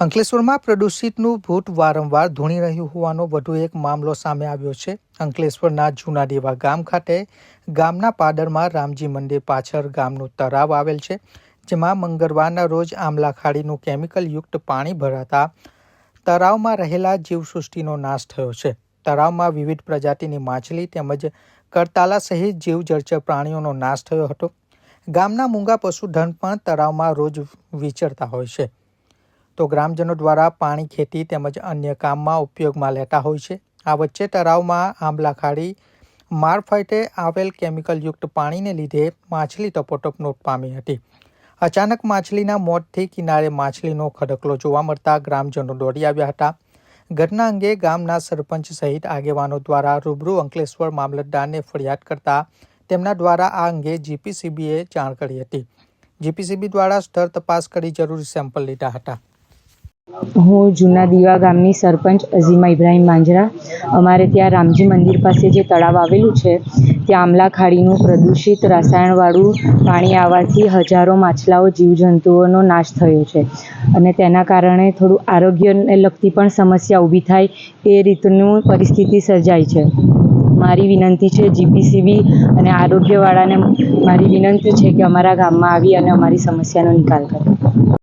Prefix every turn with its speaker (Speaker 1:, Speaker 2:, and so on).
Speaker 1: અંકલેશ્વરમાં પ્રદૂષિતનું ભૂત વારંવાર ધૂણી રહ્યું હોવાનો વધુ એક મામલો સામે આવ્યો છે. અંકલેશ્વરના જૂના દેવા ગામ ખાતે ગામના પાદરમાં રામજી મંદિર પાછળ ગામનું તળાવ આવેલ છે, જેમાં મંગળવારના રોજ આમલા ખાડીનું કેમિકલયુક્ત પાણી ભરાતા તળાવમાં રહેલા જીવસૃષ્ટિનો નાશ થયો છે. તળાવમાં વિવિધ પ્રજાતિની માછલી તેમજ કરતાલા સહિત જીવજળચર પ્રાણીઓનો નાશ થયો હતો. ગામના મૂંગા પશુધન પણ તળાવમાં રોજ વિચરતા હોય છે. તો ગ્રામજનો દ્વારા પાણી, ખેતી તેમજ અન્ય કામમાં ઉપયોગમાં લેતા હોય છે. આ વચ્ચે તળાવમાં આંબલા ખાડી, મારફતે આવેલ કેમિકલયુક્ત પાણીને લીધે માછલી તપોટપ નોટ પામી હતી. અચાનક માછલીના મોતથી કિનારે માછલીનો ખડકલો જોવા મળતા ગ્રામજનો દોડી આવ્યા હતા. ઘટના અંગે ગામના સરપંચ સહિત આગેવાનો દ્વારા રૂબરૂ અંકલેશ્વર મામલતદારને ફરિયાદ કરતા તેમના દ્વારા આ અંગે જીપીસીબીએ જાણ કરી હતી. જીપીસીબી દ્વારા સ્થળ તપાસ કરી જરૂરી સેમ્પલ લીધા હતા.
Speaker 2: હું જૂના દીવા ગામની સરપંચ અઝીમા ઇબ્રાહીમ માંજરા. અમારે ત્યાં રામજી મંદિર પાસે જે તળાવ આવેલું છે, ત્યાં આમલા ખાડીનું પ્રદૂષિત રસાયણવાળું પાણી આવવાથી હજારો માછલાઓ, જીવજંતુઓનો નાશ થયો છે. અને તેના કારણે થોડું આરોગ્યને લગતી પણ સમસ્યા ઊભી થાય એ રીતનું પરિસ્થિતિ સર્જાય છે. મારી વિનંતી છે જીપીસીબી અને આરોગ્યવાળાને મારી વિનંતી છે કે અમારા ગામમાં આવી અને અમારી સમસ્યાનો નિકાલ કરે.